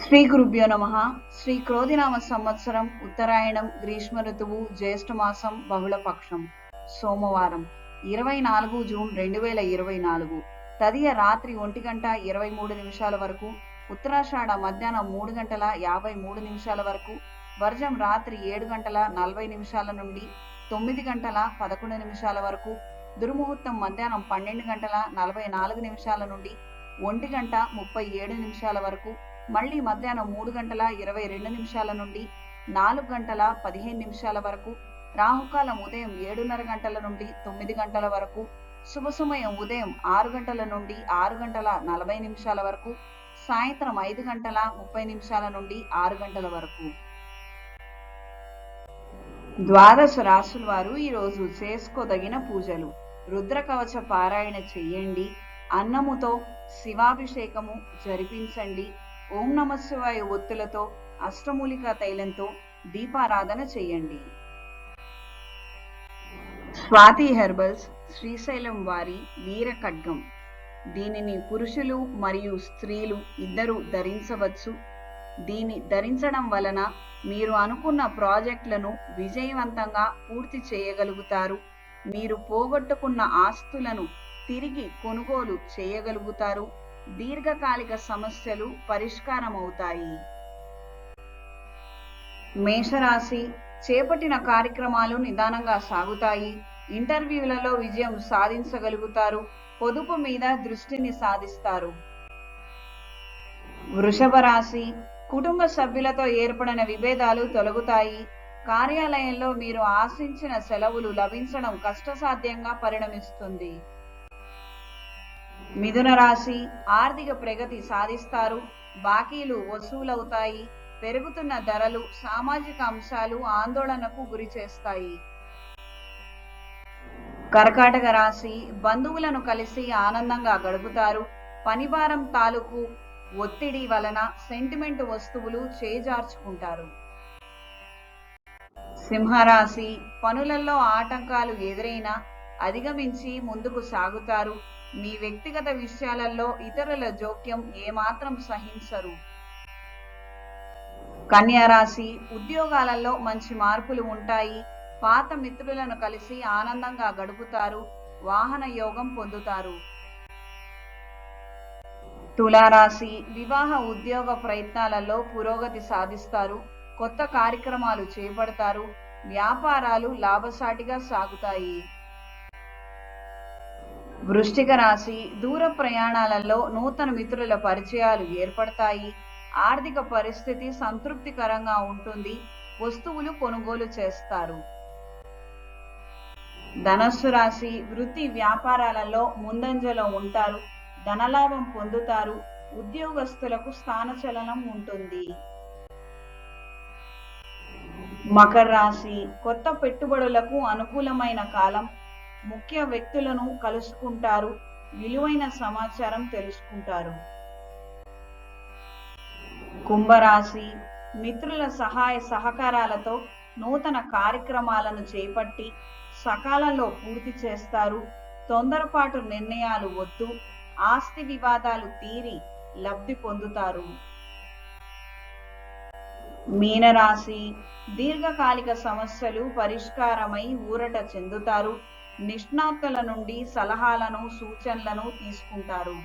శ్రీ గురుభ్యో నమ. శ్రీ క్రోధినామ సంవత్సరం ఉత్తరాయణం గ్రీష్మ ఋతువు జ్యేష్ఠమాసం బహుళపక్షం బహుళ పక్షం. సోమవారం ఇరవై నాలుగు జూన్ రెండు వేల ఇరవై నాలుగు. తదియ రాత్రి ఒంటి గంట ఇరవై మూడు నిమిషాల వరకు ఉత్తరాషాఢ మధ్యాహ్నం మూడు గంటల యాభై మూడు నిమిషాల వరకు వర్జం రాత్రి ఏడు గంటల నలభై నిమిషాల నుండి తొమ్మిది గంటల పదకొండు నిమిషాల వరకు దుర్ముహూర్తం మధ్యాహ్నం పన్నెండు గంటల నలభై నాలుగు నిమిషాల నుండి ఒంటి గంట ముప్పై ఏడు నిమిషాల వరకు మళ్ళీ మధ్యాహ్నం మూడు గంటల ఇరవై రెండు నిమిషాల నుండి నాలుగు గంటల పదిహేను నిమిషాల వరకు రాహుకాలం ఉదయం ఏడున్నర గంటల నుండి తొమ్మిది గంటల వరకు శుభ సమయం ఉదయం ఆరు గంటల నుండి ఆరు గంటల నలభై నిమిషాల వరకు సాయంత్రం ఐదు గంటల ముప్పై నిమిషాల నుండి ఆరు గంటల వరకు. ద్వాదశ రాశుల వారు ఈరోజు చేసుకోదగిన పూజలు. రుద్ర కవచ పారాయణ చెయ్యండి అన్నముతో శివాభిషేకము జరిపించండి. ఓం నమశివాయ ఒత్తులతో అష్టమూలికా తైలంతో దీపారాధన చేయండి. స్వాతి హెర్బల్స్ శ్రీశైలం వారి వీర ఖడ్గం. దీనిని పురుషులు మరియు స్త్రీలు ఇద్దరు ధరించవచ్చు. దీన్ని ధరించడం వలన మీరు అనుకున్న ప్రాజెక్టులను విజయవంతంగా పూర్తి చేయగలుగుతారు. మీరు పోగొట్టుకున్న ఆస్తులను తిరిగి కొనుగోలు చేయగలుగుతారు. దీర్ఘకాలిక సమస్యలు పరిష్కారమవుతాయి. మేషరాశి చేపట్టిన కార్యక్రమాలు నిదానంగా సాగుతాయి. ఇంటర్వ్యూలలో విజయం సాధించగలుగుతారు. పొదుపు మీద దృష్టిని సాధిస్తారు. వృషభ రాశి కుటుంబ సభ్యులతో ఏర్పడిన విభేదాలు తొలగుతాయి. కార్యాలయంలో మీరు ఆశించిన సెలవులు లభించడం కష్టసాధ్యంగా పరిణమిస్తుంది. మిథున రాశి ఆర్థిక ప్రగతి సాధిస్తారు. బాకీలు వసూలవుతాయి. పెరుగుతున్న ధరలు సామాజిక అంశాలు ఆందోళనకు గురి చేస్తాయి. కర్కాటక రాశి బంధువులను కలిసి ఆనందంగా గడుపుతారు. పనిభారం తాలూకు ఒత్తిడి వలన సెంటిమెంట్ వస్తువులు చేజార్చుకుంటారు. సింహరాశి పనులలో ఆటంకాలు ఎదురైనా అధిగమించి ముందుకు సాగుతారు. మీ వ్యక్తిగత విషయాలలో ఇతరుల జోక్యం ఏమాత్రం సహించరు. కన్యారాశి ఉద్యోగాలలో మంచి మార్పులు ఉంటాయి. పాత మిత్రులను కలిసి ఆనందంగా గడుపుతారు. వాహన యోగం పొందుతారు. తులారాశి వివాహ ఉద్యోగ ప్రయత్నాలలో పురోగతి సాధిస్తారు. కొత్త కార్యక్రమాలు చేపడతారు. వ్యాపారాలు లాభసాటిగా సాగుతాయి. వృష్టిక రాశి దూర ప్రయాణాలలో నూతన మిత్రుల పరిచయాలు ఏర్పడతాయి. ఆర్థిక పరిస్థితి సంతృప్తికరంగా ఉంటుంది. వస్తువులు కొనుగోలు చేస్తారు. ధనస్సు రాశి వృత్తి వ్యాపారాలలో ముందంజలో ఉంటారు. ధనలాభం పొందుతారు. ఉద్యోగస్తులకు స్థానచలనం ఉంటుంది. మకర రాశి కొత్త పెట్టుబడులకు అనుకూలమైన కాలం. ముఖ్య వ్యక్తులను కలుసుకుంటారు విలువైన సమాచారం తెలుసుకుంటారు. కుంభరాశి మిత్రుల సహాయ సహకారాలతో నూతన కార్యక్రమాలను చేపట్టి సకాలంలో పూర్తి చేస్తారు. తొందరపాటు నిర్ణయాలు వద్దు ఆస్తి వివాదాలు తీరి లబ్ధి పొందుతారు. మీనరాశి దీర్ఘకాలిక సమస్యలు పరిష్కారమై ఊరట చెందుతారు. నిష్ణాతుల నుండి సలహాలను సూచనలను తీసుకుంటారు.